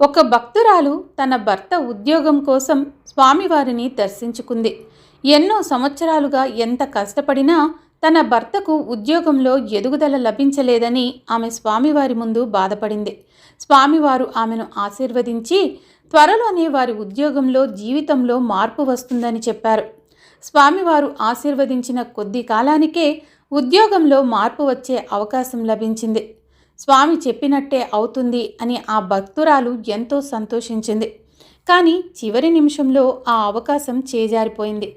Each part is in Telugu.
ఒక భక్తురాలు తన భర్త ఉద్యోగం కోసం స్వామివారిని దర్శించుకుంది. ఎన్నో సంవత్సరాలుగా ఎంత కష్టపడినా తన భర్తకు ఉద్యోగంలో ఎదుగుదల లభించలేదని ఆమె స్వామివారి ముందు బాధపడింది. స్వామివారు ఆమెను ఆశీర్వదించి త్వరలోనే వారి ఉద్యోగంలో జీవితంలో మార్పు వస్తుందని చెప్పారు. స్వామివారు ఆశీర్వదించిన కొద్ది కాలానికే ఉద్యోగంలో మార్పు వచ్చే అవకాశం లభించింది. స్వామి చెప్పినట్టే అవుతుంది అని ఆ భక్తురాలు ఎంతో సంతోషించింది. కానీ చివరి నిమిషంలో ఆ అవకాశం చేజారిపోయింది.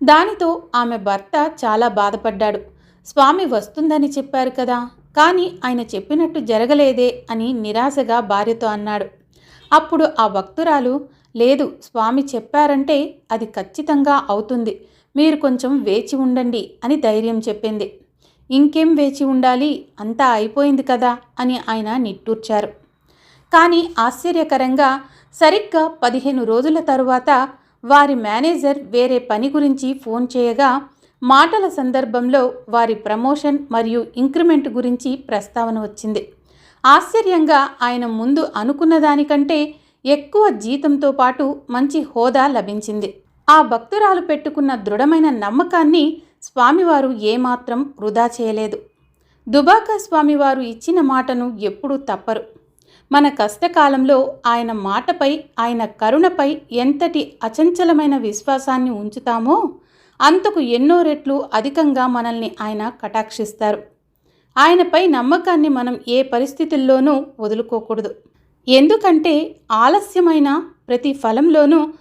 దానితో ఆమె భర్త చాలా బాధపడ్డాడు. స్వామి వస్తుందని చెప్పారు కదా కానీ ఆయన చెప్పినట్టు జరగలేదే అని నిరాశగా భార్యతో అన్నాడు. అప్పుడు ఆ భక్తురాలు లేదు స్వామి చెప్పారంటే అది ఖచ్చితంగా అవుతుంది. మీరు కొంచెం వేచి ఉండండి అని ధైర్యం చెప్పింది. ఇంకేం వేచి ఉండాలి? అంతా అయిపోయింది కదా? అని ఆయన నిట్టూర్చారు. కానీ ఆశ్చర్యకరంగా సరిగ్గా పదిహేను రోజుల తరువాత వారి మేనేజర్ వేరే పని గురించి ఫోన్ చేయగా మాటల సందర్భంలో వారి ప్రమోషన్ మరియు ఇంక్రిమెంట్ గురించి ప్రస్తావన వచ్చింది. ఆశ్చర్యంగా ఆయన ముందు అనుకున్న దానికంటే ఎక్కువ జీతంతో పాటు మంచి హోదా లభించింది. ఆ భక్తురాలు పెట్టుకున్న దృఢమైన నమ్మకాన్ని స్వామివారు ఏమాత్రం వృధా చేయలేదు. దుబాక స్వామివారు ఇచ్చిన మాటను ఎప్పుడూ తప్పరు. మన కష్టకాలంలో ఆయన మాటపై ఆయన కరుణపై ఎంతటి అచంచలమైన విశ్వాసాన్ని ఉంచుతామో అంతకు ఎన్నో రెట్లు అధికంగా మనల్ని ఆయన కటాక్షిస్తారు. ఆయనపై నమ్మకాన్ని మనం ఏ పరిస్థితుల్లోనూ వదులుకోకూడదు. ఎందుకంటే ఆలస్యమైన ప్రతి ఫలంలోనూ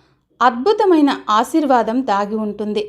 అద్భుతమైన ఆశీర్వాదం దాగి ఉంటుంది.